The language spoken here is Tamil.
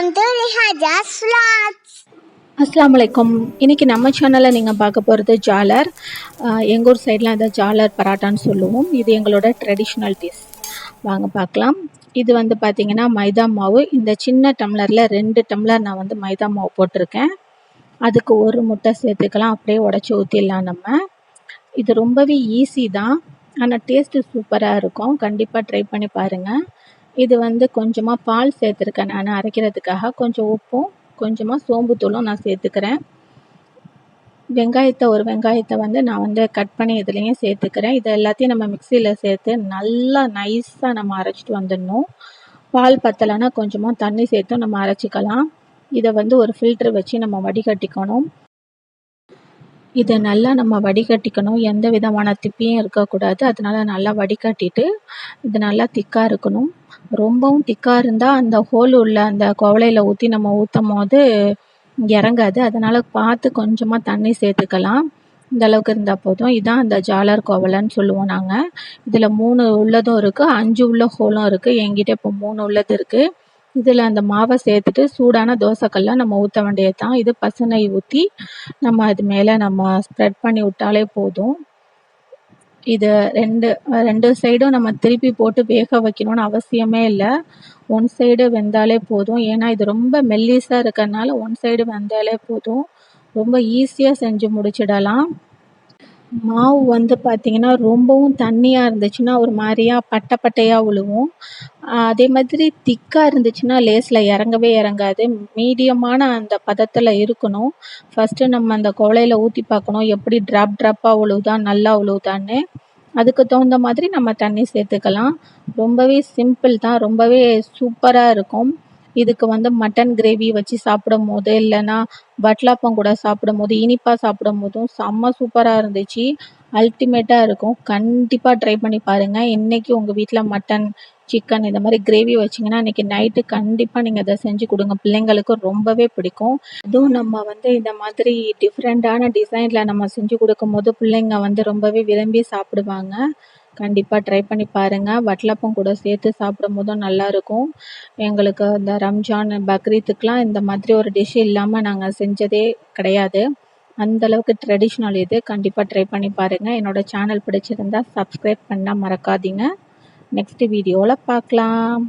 வெல்கம் டு ரிஹாஜாஸ் இன்றைக்கி நம்ம சேனலில் நீங்கள் பார்க்க போகிறது ஜாலர். எங்கள் ஊர் சைடெலாம் இதை ஜாலர் பராட்டான்னு சொல்லுவோம். இது எங்களோட ட்ரெடிஷ்னல் டிஷ் வாங்க பார்க்கலாம். இது வந்து பார்த்திங்கன்னா மைதா மாவு. இந்த சின்ன டம்ளரில் ரெண்டு டம்ளர் நான் வந்து மைதா மாவு போட்டிருக்கேன். அதுக்கு ஒரு முட்டை சேர்த்துக்கலாம். அப்படியே உடச்சி ஊற்றிடலாம் நம்ம. இது ரொம்பவே ஈஸி தான். ஆனால் டேஸ்ட்டு சூப்பராக இருக்கும். கண்டிப்பாக ட்ரை பண்ணி பாருங்கள் இது வந்து கொஞ்சமாக பால் சேர்த்துருக்கேன். நான் அரைக்கிறதுக்காக கொஞ்சம் உப்பும் கொஞ்சமாக சோம்புத்தூளும் நான் சேர்த்துக்கிறேன். வெங்காயத்தை ஒரு வெங்காயத்தை வந்து நான் வந்து கட் பண்ணி இதுலேயும் சேர்த்துக்கிறேன். இது எல்லாத்தையும் நம்ம மிக்சியில் சேர்த்து நல்லா நைஸாக நம்ம அரைச்சிட்டு வந்துடணும். பால் பத்தலைன்னா கொஞ்சமாக தண்ணி சேர்த்தும் நம்ம அரைச்சிக்கலாம். இதை வந்து ஒரு ஃபில்ட்ரு வச்சு நம்ம வடிகட்டிக்கணும். இதை நல்லா நம்ம வடிகட்டிக்கணும். எந்த விதமான திப்பியும் இருக்கக்கூடாது. அதனால நல்லா வடிகட்டிட்டு இது நல்லா திக்காக இருக்கணும். ரொம்பவும் திக்காக இருந்தால் அந்த ஹோல் உள்ள அந்த குவளையில் ஊற்றி நம்ம ஊற்றும் போது இறங்காது. அதனால் பார்த்து கொஞ்சமாக தண்ணி சேர்த்துக்கலாம். இந்த அளவுக்கு இருந்தால் போதும். இதான் அந்த ஜாலர் கோவலன்னு சொல்லுவோம் நாங்கள் இதில் மூணு உள்ளதும் இருக்குது அஞ்சு உள்ள ஹோலும் இருக்குது என்கிட்ட இப்போ மூணு உள்ளது இருக்குது இதில் அந்த மாவை சேர்த்துட்டு சூடான தோசைக்கல்ல நம்ம ஊற்ற வேண்டியது தான் இது பசுனை ஊற்றி நம்ம அது மேலே நம்ம ஸ்ப்ரெட் பண்ணி விட்டாலே போதும். இது ரெண்டு ரெண்டு சைடும் நம்ம திருப்பி போட்டு வேக வைக்கணும்னு அவசியமே இல்லை. ஒன் சைடு வெந்தாலே போதும். ஏன்னா இது ரொம்ப மெல்லிஸாக இருக்கிறதுனால ஒன் சைடு வெந்தாலே போதும். ரொம்ப ஈஸியாக செஞ்சு முடிச்சிடலாம். மாவு வந்து பார்த்திங்கன்னா ரொம்பவும் தண்ணியாக இருந்துச்சுன்னா ஒரு மாதிரியா பட்டை பட்டையாக விழுவும் அதே மாதிரி திக்காக இருந்துச்சுன்னா லேஸில் இறங்கவே இறங்காது. மீடியமான அந்த பதத்தில் இருக்கணும். ஃபஸ்ட்டு நம்ம அந்த குவளையில ஊற்றி பார்க்கணும். எப்படி ட்ராப் ட்ராப்பாக விழுவுதா நல்லா விழுவுதான்னு அதுக்கு தகுந்த மாதிரி நம்ம தண்ணி சேர்த்துக்கலாம். ரொம்பவே சிம்பிள் தான். ரொம்பவே சூப்பராக இருக்கும். இதுக்கு வந்து மட்டன் கிரேவி வச்சு சாப்பிடும் போது இல்லைன்னா வட்லாப்பம் கூட சாப்பிடும் போது இனிப்பாக சாப்பிடும் போதும் செம்ம சூப்பராக இருந்துச்சு அல்டிமேட்டாக இருக்கும். கண்டிப்பாக ட்ரை பண்ணி பாருங்கள் இன்றைக்கி உங்கள் வீட்டில் மட்டன் சிக்கன் இந்த மாதிரி கிரேவி வச்சிங்கன்னா இன்றைக்கி நைட்டு கண்டிப்பாக நீங்கள் அதை செஞ்சு கொடுங்க. பிள்ளைங்களுக்கு ரொம்பவே பிடிக்கும். அதுவும் நம்ம வந்து இந்த மாதிரி டிஃப்ரெண்ட்டான டிசைனில் நம்ம செஞ்சு கொடுக்கும்போது பிள்ளைங்க வந்து ரொம்பவே விரும்பி சாப்பிடுவாங்க. கண்டிப்பாக ட்ரை பண்ணி பாருங்கள் வட்டலப்பம் கூட சேர்த்து சாப்பிடும் போதும் நல்லாயிருக்கும். எங்களுக்கு இந்த ரம்ஜான் பக்ரீத்துக்கெலாம் இந்த மாதிரி ஒரு டிஷ் இல்லாமல் நாங்கள் செஞ்சதே கிடையாது. அந்த அளவுக்கு ட்ரெடிஷ்னல் இது. கண்டிப்பாக ட்ரை பண்ணி பாருங்கள் என்னோடய சேனல் பிடிச்சிருந்தா சப்ஸ்கிரைப் பண்ணால் மறக்காதீங்க. நெக்ஸ்ட் வீடியோவில் பார்க்கலாம்